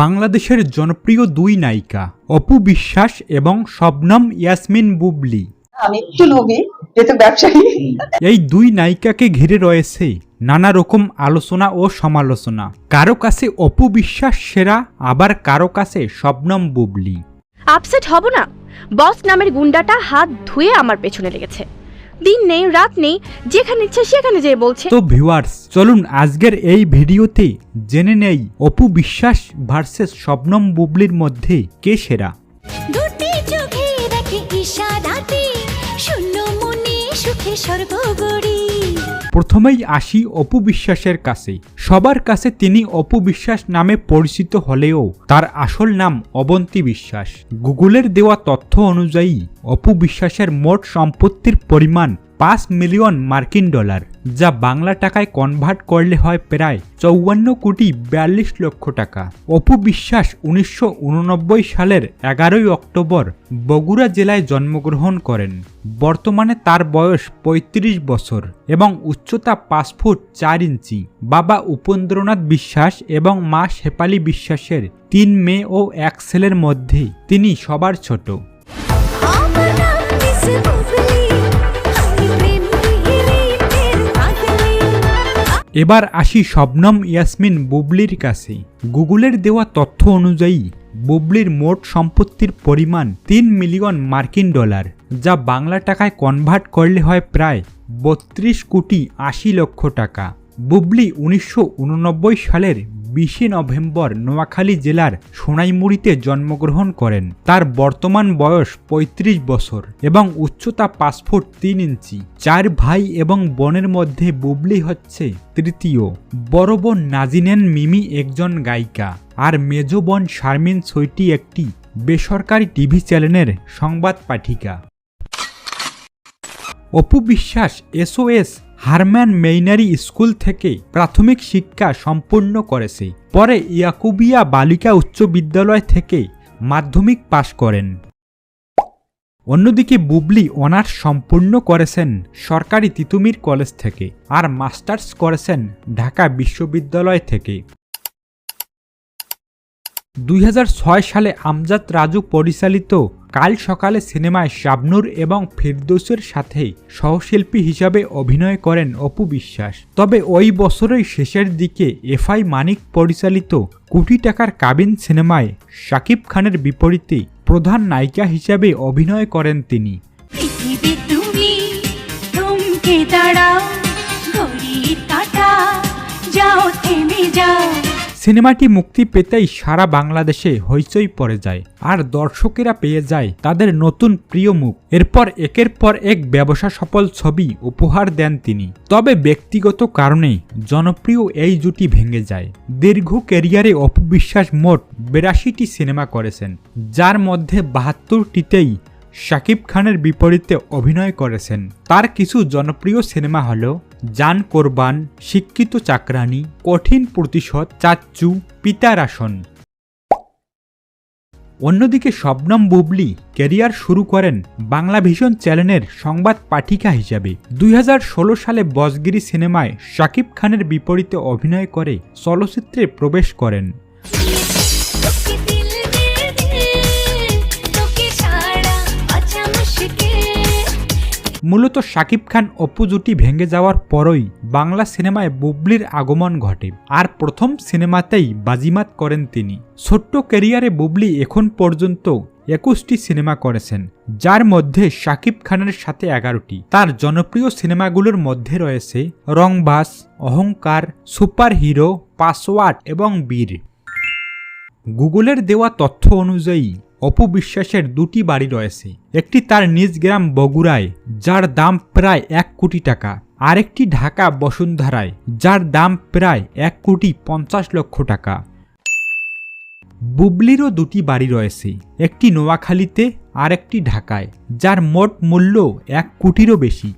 বাংলাদেশের জনপ্রিয় দুই নায়িকা অপু বিশ্বাস এবং শবনম ইয়াসমিন বুবলি। আমি একটু লোভী যেহেতু ব্যবসায়ী। এই দুই নায়িকাকে ঘিরে রয়েছে নানা রকম আলোচনা ও সমালোচনা। কারও কাছে অপু বিশ্বাস সেরা আবার কারও কাছে শবনম বুবলি। আপসেট হব না। বস নামের গুন্ডাটা হাত ধুয়ে আমার পেছনে লেগেছে। দিন নেই রাত নেই যেখানে ইচ্ছে সেখানে যেয়ে বলছে। তো ভিউয়ার্স চলুন আজকের এই ভিডিওতে জেনে নেই অপু বিশ্বাস ভার্সেস শবনম বুবলির মধ্যে কে সেরা? দুটি চোখে দেখে ইশারাতে শূন্য মনে সুখে সর্বগড়ি প্রথমেই আসি অপু বিশ্বাসের কাছে। সবার কাছে তিনি অপু বিশ্বাস নামে পরিচিত হলেও তার আসল নাম অবন্তী বিশ্বাস। গুগলের দেওয়া তথ্য অনুযায়ী, অপু বিশ্বাসের মোট সম্পত্তির পরিমাণ পাঁচ মিলিয়ন মার্কিন ডলার, যা বাংলা টাকায় কনভার্ট করলে হয় প্রায় চৌয়ান্ন কোটি বিয়াল্লিশ লক্ষ টাকা। অপু বিশ্বাস উনিশশো উননব্বই সালের এগারোই অক্টোবর বগুড়া জেলায় জন্মগ্রহণ করেন। বর্তমানে তার বয়স ৩৫ বছর এবং উচ্চতা পাঁচ ফুট চার ইঞ্চি। বাবা উপেন্দ্রনাথ বিশ্বাস এবং মা শেপালি বিশ্বাসের তিন মেয়ে ও এক ছেলের মধ্যে তিনি সবার ছোট। এবার আসি শবনম ইয়াসমিন বুবলির কাছে। গুগলের দেওয়া তথ্য অনুযায়ী, বুবলির মোট সম্পত্তির পরিমাণ তিন মিলিয়ন মার্কিন ডলার, যা বাংলা টাকায় কনভার্ট করলে হয় প্রায় বত্রিশ কোটি আশি লক্ষ টাকা। বুবলি উনিশশো উননব্বই সালের বিশে নভেম্বর নোয়াখালী জেলার সোনাইমুড়িতে জন্মগ্রহণ করেন। তার বর্তমান বয়স ৩৫ বছর এবং উচ্চতা পাঁচ ফুট তিন ইঞ্চি। চার ভাই এবং বোনের মধ্যে বুবলি হচ্ছে তৃতীয়। বড় বোন নাজিনেন মিমি একজন গায়িকা। আর মেজ বোন শারমিন ছয়টি একটি বেসরকারি টিভি চ্যানেলের সংবাদ পাঠিকা। অপু বিশ্বাস, এসওএস হারম্যান মেইনারি স্কুল থেকে প্রাথমিক শিক্ষা সম্পূর্ণ করেছে। পরে ইয়াকুবিয়া বালিকা উচ্চ বিদ্যালয় থেকে মাধ্যমিক পাশ করেন। অন্যদিকে বুবলি অনার্স সম্পূর্ণ করেছেন সরকারি তিতুমির কলেজ থেকে আর মাস্টার্স করেছেন ঢাকা বিশ্ববিদ্যালয় থেকে। দুই হাজার ছয় সালে আমজাদ রাজু পরিচালিত কাল সকালে সিনেমায় শাবনুর এবং ফিরদৌসের সাথে সহশিল্পী হিসাবে অভিনয় করেন অপু বিশ্বাস। তবে ওই বছরের শেষের দিকে এফআই মানিক পরিচালিত কোটি টাকার কাবিন সিনেমায় শাকিব খানের বিপরীতে প্রধান নায়িকা হিসাবে অভিনয় করেন তিনি। যাও থেমে যাও। সিনেমাটি মুক্তি পেতেই সারা বাংলাদেশে হইচই পড়ে যায়, আর দর্শকেরা পেয়ে যায় তাদের নতুন প্রিয় মুখ। এরপর একের পর এক ব্যবসা সফল ছবি উপহার দেন তিনি। তবে ব্যক্তিগত কারণে জনপ্রিয় এই জুটি ভেঙে যায়। দীর্ঘ ক্যারিয়ারে অপবিশ্বাস মোট বিরাশিটি সিনেমা করেছেন, যার মধ্যে বাহাত্তরটিতেই শাকিব খানের বিপরীতে অভিনয় করেছেন। তার কিছু জনপ্রিয় সিনেমা হল জান কোরবান, শিক্ষিত চাকরানি, কঠিন প্রতিশোধ, চাচ্চু পিতারাসন অন্যদিকে শবনম বুবলি ক্যারিয়ার শুরু করেন বাংলা ভিশন চ্যানেলের সংবাদ পাঠিকা হিসাবে। দুই হাজার ষোলো সালে বজগিরি সিনেমায় শাকিব খানের বিপরীতে অভিনয় করে চলচ্চিত্রে প্রবেশ করেন। মূলত শাকিব খান অপু জুটি ভেঙে যাওয়ার পরই বাংলা সিনেমায় বুবলির আগমন ঘটে। আর প্রথম সিনেমাতেই বাজিমাত করেন তিনি। ছোট্ট ক্যারিয়ারে বুবলি এখন পর্যন্ত একুশটি সিনেমা করেছেন, যার মধ্যে শাকিব খানের সাথে এগারোটি। তার জনপ্রিয় সিনেমাগুলোর মধ্যে রয়েছে রংবাস অহংকার সুপার হিরো পাসওয়ার্ড এবং বীর। গুগলের দেওয়া তথ্য অনুযায়ী অপু বিশ্বাসের দুটি বাড়ি রয়েছে। একটি তার নিজ গ্রাম বগুড়ায়, যার দাম প্রায় এক কোটি টাকা। আরেকটি ঢাকা বসুন্ধরায়, যার দাম প্রায় এক কোটি পঞ্চাশ লক্ষ টাকা। বুবলিরও দুটি বাড়ি রয়েছে, একটি নোয়াখালীতে আর একটি ঢাকায়, যার মোট মূল্য এক কোটিরও বেশি।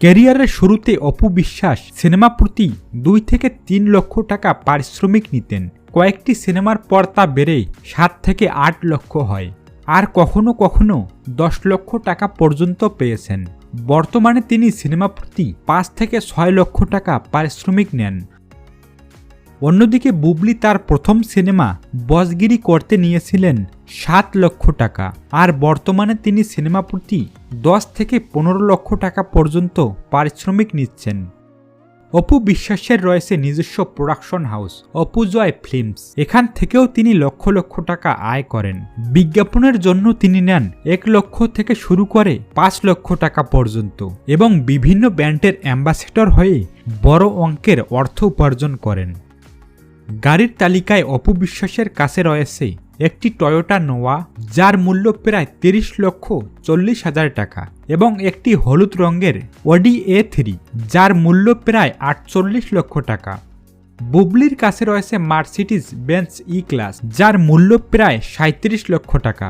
ক্যারিয়ারের শুরুতে অপু বিশ্বাস সিনেমা প্রতি দুই থেকে তিন লক্ষ টাকা পারিশ্রমিক নিতেন। কয়েকটি সিনেমার পর তা বেড়ে সাত থেকে আট লক্ষ হয়। আর কখনো কখনো দশ লক্ষ টাকা পর্যন্ত পেয়েছেন। বর্তমানে তিনি সিনেমা প্রতি পাঁচ থেকে ছয় লক্ষ টাকা পারিশ্রমিক নেন। অন্যদিকে বুবলি তার প্রথম সিনেমা বসগিরি করতে নিয়েছিলেন সাত লক্ষ টাকা। আর বর্তমানে তিনি সিনেমা প্রতি দশ থেকে পনেরো লক্ষ টাকা পর্যন্ত পারিশ্রমিক নিচ্ছেন। অপু বিশ্বাসের রয়েছে নিজস্ব production house Apu Joy films এখান থেকেও তিনি লক্ষ লক্ষ টাকা আয় করেন। বিজ্ঞাপনের জন্য তিনি নেন এক লক্ষ থেকে শুরু করে পাঁচ লক্ষ টাকা পর্যন্ত এবং বিভিন্ন ব্র্যান্ডের অ্যাম্বাসেডর হয়ে বড় অঙ্কের অর্থ উপার্জন করেন। গাড়ির তালিকায় অপু বিশ্বাসের কাছে রয়েছে একটি টয়োটা নোয়া যার মূল্য প্রায় তিরিশ লক্ষ চল্লিশ হাজার টাকা, এবং একটি হলুদ রঙের ওডি এ থ্রি যার মূল্য প্রায় আটচল্লিশ লক্ষ টাকা। বুবলির কাছে রয়েছে মার্সিডিজ বেঞ্চ ই ক্লাস যার মূল্য প্রায় সাঁত্রিশ লক্ষ টাকা।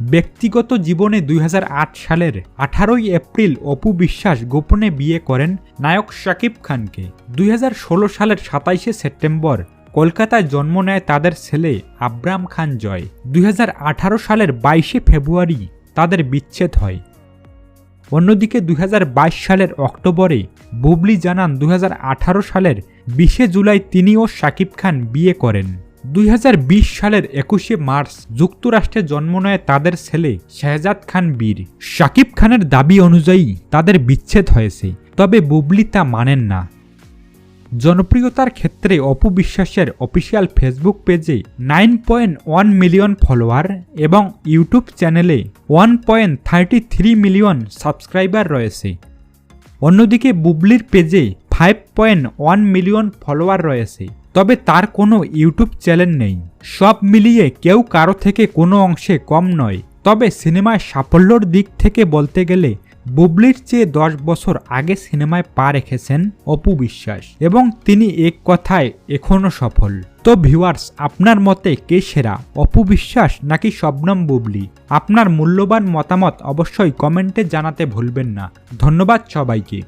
ব্যক্তিগত জীবনে দুই হাজার আট সালের আঠারোই এপ্রিল অপু বিশ্বাস গোপনে বিয়ে করেন নায়ক শাকিব খানকে। দুই হাজার ষোলো সালের সাতাইশে সেপ্টেম্বর কলকাতায় জন্ম নেয় তাদের ছেলে আব্রাম খান জয়। দুই হাজার আঠারো সালের বাইশে ফেব্রুয়ারি তাদের বিচ্ছেদ হয়। অন্যদিকে দুই হাজার বাইশ সালের অক্টোবরে বুবলি জানান দুই হাজার আঠারো সালের বিশে জুলাই তিনিও শাকিব খান বিয়ে করেন। দুই হাজার বিশ সালের একুশে মার্চ যুক্তরাষ্ট্রে জন্ম নেয় তাদের ছেলে শেহজাদ খান বীর। শাকিব খানের দাবি অনুযায়ী তাদের বিচ্ছেদ হয়েছে, তবে বুবলি তা মানেন না। জনপ্রিয়তার ক্ষেত্রে অপু বিশ্বাসের অফিসিয়াল ফেসবুক পেজে nine point one million follower এবং ইউটিউব চ্যানেলে one point thirty three million subscriber রয়েছে। অন্যদিকে বুবলির পেজে five point one million follower রয়েছে। তবে তার কোনো ইউটিউব চ্যানেল নেই। সব মিলিয়ে কেউ কারও থেকে কোনো অংশে কম নয়। তবে সিনেমায় সাফল্যর দিক থেকে বলতে গেলে বুবলির চেয়ে দশ বছর আগে সিনেমায় পা রেখেছেন অপু বিশ্বাস এবং তিনি এক কথায় এখনও সফল। তো ভিউয়ার্স, আপনার মতে কে সেরা, অপু বিশ্বাস নাকি শবনম বুবলি? আপনার মূল্যবান মতামত অবশ্যই কমেন্টে জানাতে ভুলবেন না। ধন্যবাদ সবাইকে।